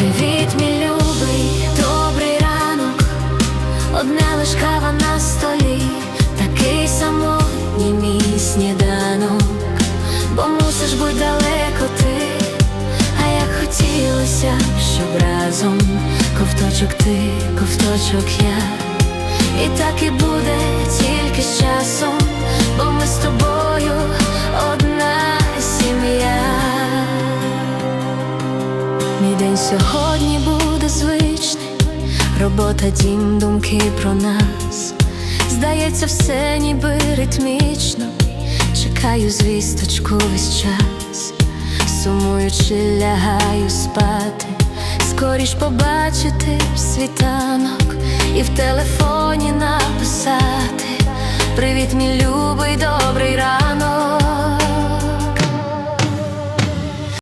Привіт, мій любий, добрий ранок, одне лиш кава на столі, такий самотній мій сніданок, бо мусиш бути далеко ти, а як хотілося, щоб разом ковточок ти, ковточок я, і так і буде тільки з часом. Мій день сьогодні буде звичний, робота, дім, думки про нас. Здається, все ніби ритмічно. Чекаю звісточку весь час, сумуючи, лягаю спати, скоріш побачити світанок і в телефоні написати Привіт, мій любий, добрий ранок.